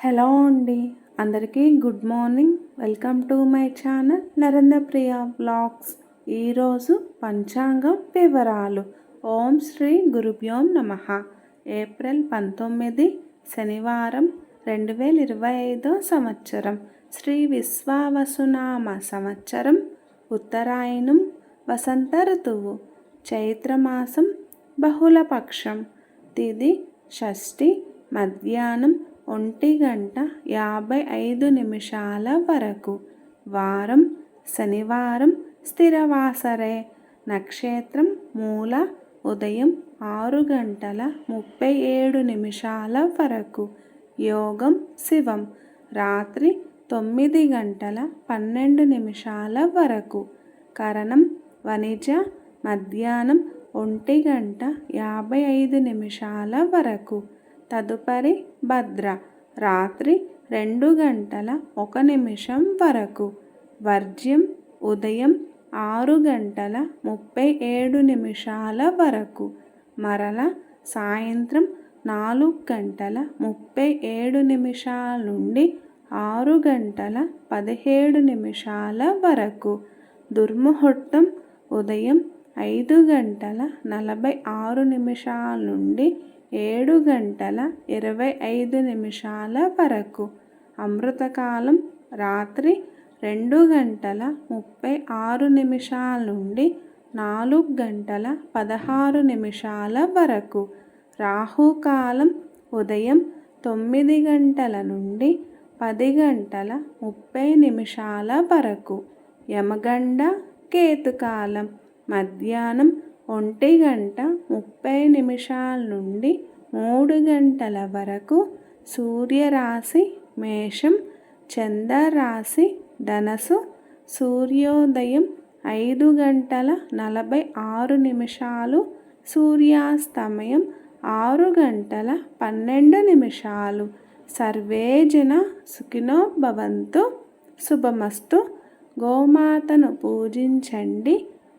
Hello అండి. అందరికీ good morning. Welcome to my channel Narendra Priya blogs ఈరోజు పంచాంగం వివరాలు. ఓం శ్రీ గురుభ్యోం నమ. ఏప్రిల్ పంతొమ్మిది శనివారం రెండు వేల ఇరవై ఐదో సంవత్సరం. శ్రీ విశ్వావసునామ సంవత్సరం ఉత్తరాయణం వసంత ఋతువు చైత్రమాసం బహుళపక్షం తిది షష్ఠి మధ్యాహ్నం ఒంటి గంట యాభై ఐదు నిమిషాల వరకు. వారం శనివారం స్థిరవాసరే. నక్షత్రం మూల ఉదయం ఆరు గంటల ముప్పై ఏడు నిమిషాల వరకు. యోగం శివం. రాత్రి తొమ్మిది గంటల పన్నెండు నిమిషాల వరకు. కరణం వణిజ మధ్యాహ్నం ఒంటి గంట యాభై ఐదు నిమిషాల వరకు. తదుపరి భద్ర రాత్రి రెండు గంటల ఒక నిమిషం వరకు. వర్జ్యం ఉదయం ఆరు గంటల ముప్పై ఏడు నిమిషాల వరకు. మరల సాయంత్రం నాలుగు గంటల ముప్పై ఏడు నిమిషాల నుండి ఆరు గంటల పదిహేడు నిమిషాల వరకు. దుర్ముహూర్తం ఉదయం ఐదు గంటల నలభై ఆరు నిమిషాల నుండి ఏడు గంటల ఇరవై ఐదు నిమిషాల వరకు. అమృతకాలం రాత్రి రెండు గంటల ముప్పై ఆరు నిమిషాల నుండి నాలుగు గంటల పదహారు నిమిషాల వరకు. రాహుకాలం ఉదయం తొమ్మిది గంటల నుండి పది గంటల ముప్పై నిమిషాల వరకు. యమగండ కేతుకాలం మధ్యాహ్నం ఒంటి గంట ముప్పై నిమిషాల నుండి మూడు గంటల వరకు సూర్యరాశి మేషం చంద్రరాశి ధనసు సూర్యోదయం ఐదు గంటల నలభై ఆరు నిమిషాలు సూర్యాస్తమయం ఆరు గంటల పన్నెండు నిమిషాలు. సర్వేజన సుఖినో భవంతు. శుభమస్తు. గోమాతను పూజించండి.